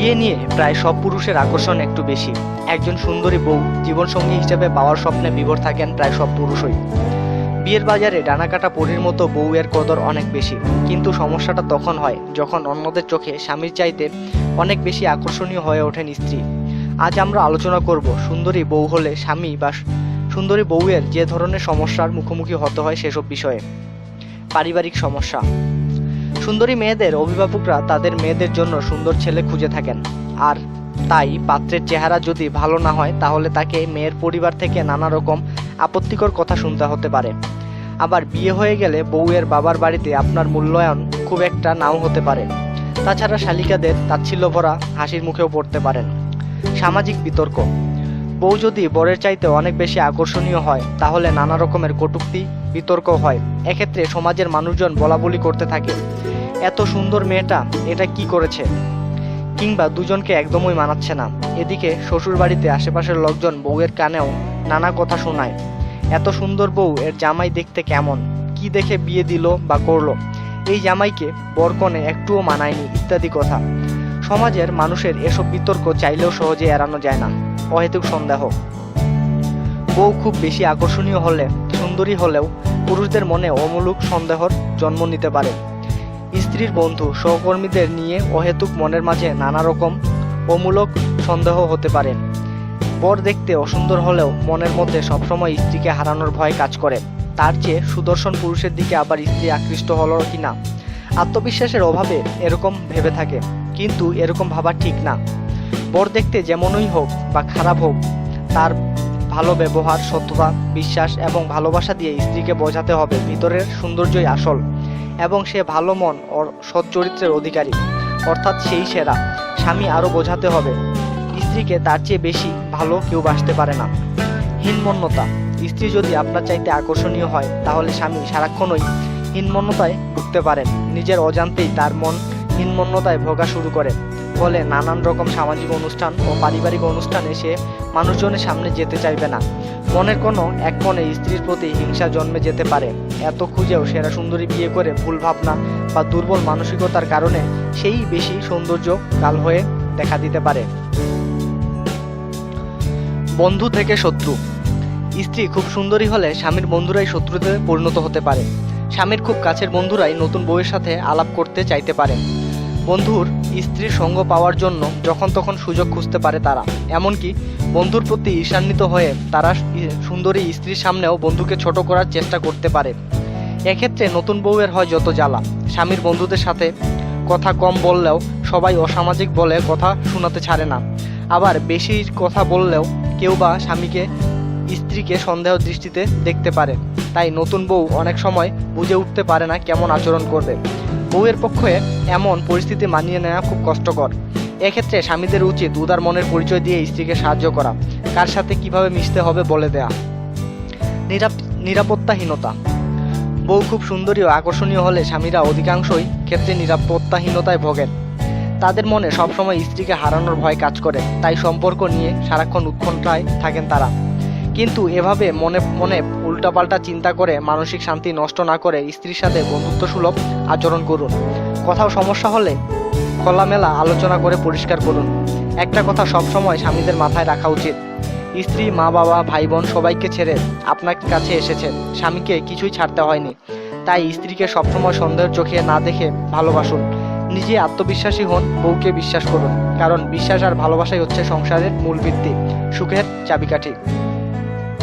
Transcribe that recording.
বিয়ে নিয়ে প্রায় সব পুরুষের আকর্ষণ একটু বেশি। একজন সুন্দরী বউ জীবনসঙ্গী হিসেবে পাওয়ার স্বপ্নে বিভোর থাকেন প্রায় সব পুরুষই। বিয়ের বাজারে ডানাকাটা পরীর মতো বউয়ের কদর অনেক বেশি। কিন্তু সমস্যাটা তখন হয় যখন অন্যদের চোখে স্বামীর চাইতে অনেক বেশি আকর্ষণীয় হয়ে ওঠেন স্ত্রী। আজ আমরা আলোচনা করব সুন্দরী বউ হলে স্বামী বা সুন্দরী বউয়ের যে ধরনের সমস্যার মুখোমুখি হতে হয় সেসব বিষয়ে। পারিবারিক সমস্যা। সুন্দরী মেয়েদের অভিভাবকরা তাদের মেয়েদের জন্য সুন্দর ছেলে খুঁজে থাকেন। আর তাই পাত্রের চেহারা যদি ভালো না হয়, তাহলে তাকে মেয়ের পরিবার থেকে নানা রকম আপত্তিকর কথা শুনতে হতে পারে। আবার বিয়ে হয়ে গেলে বউয়ের বাবার বাড়িতে আপনার মূল্যায়ন খুব একটা নাও হতে পারে। তাছাড়া শালিকাদের তাচ্ছিল্য ভরা হাসির মুখেও পড়তে পারেন। সামাজিক বিতর্ক। বউ যদি বরের চাইতে অনেক বেশি আকর্ষণীয় হয়, তাহলে নানা রকমের কটূক্তি বিতর্ক হয়। এক্ষেত্রে সমাজের মানুষজন বলাবলি করতে থাকে। এত সুন্দর মেয়েটা, এটা কি করেছে? কিংবা দুজনকে একদমই মানাচ্ছে না। এদিকে শ্বশুর বাড়িতে আশেপাশের লোকজন বউয়ের কানেও নানা কথা শোনায়। এত সুন্দর বউ, এর জামাই দেখতে কেমন? কি দেখে বিয়ে দিল বা করল? এই জামাইকে বরকনে একটুও মানায়নি ইত্যাদি কথা। সমাজের মানুষের এসব বিতর্ক চাইলেও সহজে এড়ানো যায় না। অহেতুক সন্দেহ। বউ খুব বেশি আকর্ষণীয় হলে, সুন্দরী হলেও পুরুষদের মনে অমূলক সন্দেহর জন্ম নিতে পারে। স্ত্রীর বন্ধু, সহকর্মীদের নিয়ে অহেতুক মনের মাঝে নানা রকম অমূলক সন্দেহ হতে পারে। বর দেখতে অসুন্দর হলেও মনের মধ্যে সবসময় স্ত্রীকে হারানোর ভয় কাজ করে। তার চেয়ে সুদর্শন পুরুষের দিকে আবার স্ত্রী আকৃষ্ট হলো কিনা? আত্মবিশ্বাসের অভাবে এরকম ভেবে থাকে, কিন্তু এরকম ভাবা ঠিক না। বর দেখতে যেমনই হোক বা খারাপ হোক, তার ভালো ব্যবহার, সত্যতা, বিশ্বাস এবং ভালোবাসা দিয়ে স্ত্রীকে বোঝাতে হবে ভিতরের সৌন্দর্যই আসল এবং সে ভালো মন ও সৎ চরিত্রের অধিকারী। অর্থাৎ সেই সেরা। স্বামী আরও বোঝাতে হবে, স্ত্রীকে তার চেয়ে বেশি ভালো কেউ বাসতে পারে না। হীনমন্যতা। স্ত্রী যদি আপনার চাইতে আকর্ষণীয় হয়, তাহলে স্বামী সারাক্ষণই হীনমন্যতায় ভুগতে পারেন। নিজের অজান্তেই তার মন হীনমন্যতায় ভোগা শুরু করে। ফলে নানান রকম সামাজিক অনুষ্ঠান ও পারিবারিক অনুষ্ঠানে সে মানুষজনের সামনে যেতে চাইবে না। মনের কোনো এক মনে স্ত্রীর প্রতি হিংসা জন্মে যেতে পারে। এত খুঁজেও সেরা সুন্দরী বিয়ে করে ভুল ভাবনা বা দুর্বল মানসিকতার কারণে সেই বেশি সৌন্দর্য কাল হয়ে দেখা দিতে পারে। বন্ধু থেকে শত্রু। স্ত্রী খুব সুন্দরী হলে স্বামীর বন্ধুরাই শত্রুতে পরিণত হতে পারে। স্বামীর খুব কাছের বন্ধুরাই নতুন বউয়ের সাথে আলাপ করতে চাইতে পারে। বন্ধুর স্ত্রীর সঙ্গ পাওয়ার জন্য যখন তখন সুযোগ খুঁজতে পারে তারা। এমনকি বন্ধুর প্রতি ঈর্ষান্বিত হয়ে তারা সুন্দরী স্ত্রীর সামনেও বন্ধুকে ছোট করার চেষ্টা করতে পারে। এক্ষেত্রে নতুন বউয়ের হয় যত জ্বালা। স্বামীর বন্ধুদের সাথে কথা কম বললেও সবাই অসামাজিক বলে কথা শোনাতে ছাড়ে না। আবার বেশি কথা বললেও কেউ বা স্বামীকে, স্ত্রীকে সন্দেহ দৃষ্টিতে দেখতে পারে। তাই নতুন বউ অনেক সময় বুঝে উঠতে পারে না কেমন আচরণ করবে। বউয়ের পক্ষে এমন পরিস্থিতি মানিয়ে নেওয়া খুব কষ্টকর। এক্ষেত্রে স্বামীদের উচিত উদার মনের পরিচয় দিয়ে স্ত্রীকে সাহায্য করা। কার সাথে কীভাবে মিশতে হবে বলে দেয়া। নিরাপ- নিরাপত্তাহীনতা। বউ খুব সুন্দরী ও আকর্ষণীয় হলে স্বামীরা অধিকাংশই ক্ষেত্রে নিরাপত্তাহীনতায় ভোগেন। তাদের মনে সবসময় স্ত্রীকে হারানোর ভয় কাজ করে। তাই সম্পর্ক নিয়ে সারাক্ষণ উৎকণ্ঠায় থাকেন তারা। কিন্তু এভাবে মনে মনে উল্টাপাল্টা চিন্তা করে মানসিক শান্তি নষ্ট না করে স্ত্রীর সাথে বন্ধুত্ব সুলভ আচরণ করুন। কোথাও সমস্যা হলে খোলামেলা আলোচনা করে পরিষ্কার করুন। একটা কথা সবসময় স্বামীদের মাথায় রাখা উচিত। স্ত্রী, মা, বাবা ভাই বোন সবাইকে ছেড়ে আপনার কাছে এসেছেন। স্বামীকে কিছুই ছাড়তে হয়নি। তাই স্ত্রীকে সবসময় সন্দেহের চোখে না দেখে ভালোবাসুন। নিজে আত্মবিশ্বাসী হন, বউকে বিশ্বাস করুন। কারণ বিশ্বাস আর ভালোবাসাই হচ্ছে সংসারের মূল ভিত্তি, সুখের চাবিকাঠি।